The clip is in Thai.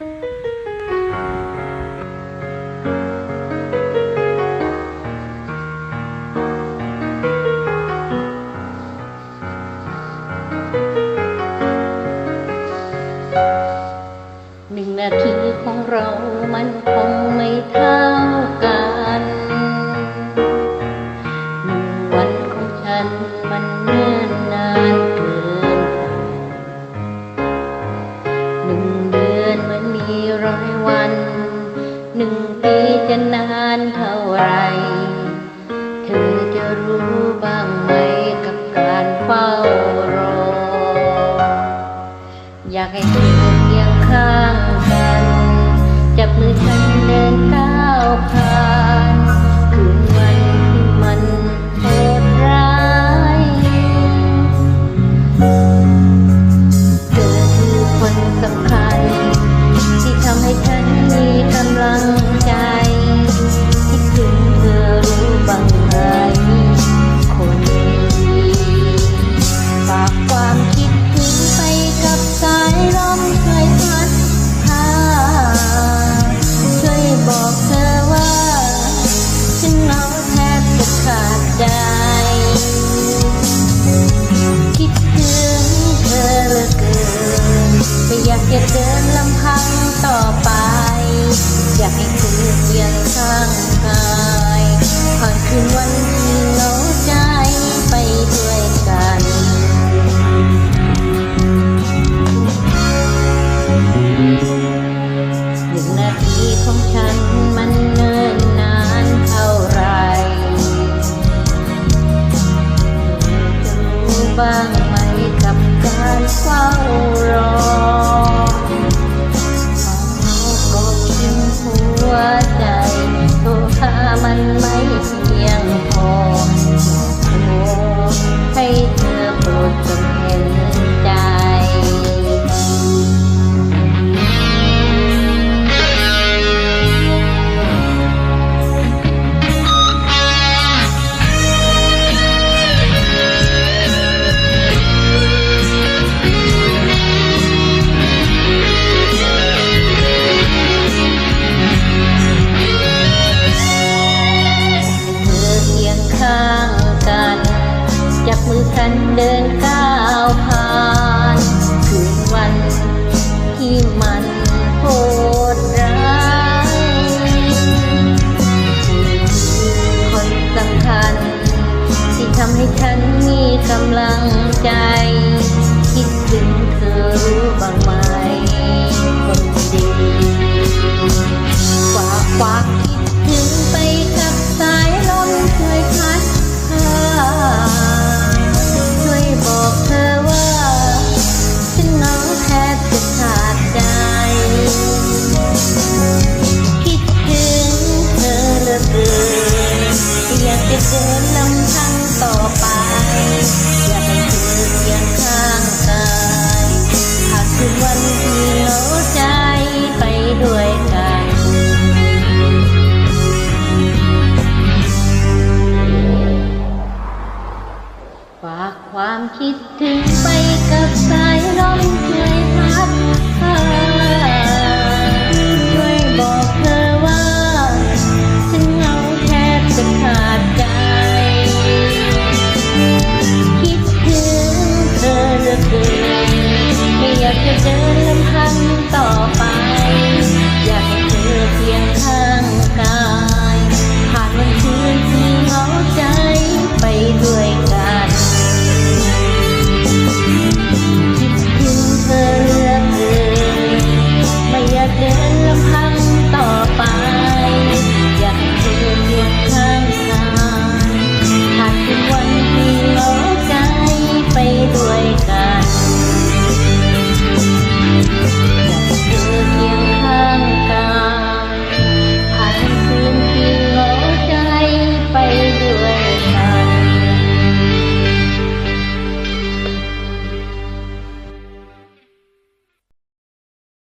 ห ให้เธอเคียงข้างกัน จับมือฉันเดินก้าวผ่าน อย่าเดินลำพังต่อไป อยากให้เธอเคียงข้างกายผ่านคืนวันที่เหงาใจไปด้วยกันหนึ่งนาทีของฉันมันเนิ่นนานเท่าไรจะรู้บ้างไหมกับการเฝ้ารอ Mãi. กำลังใจ You're done.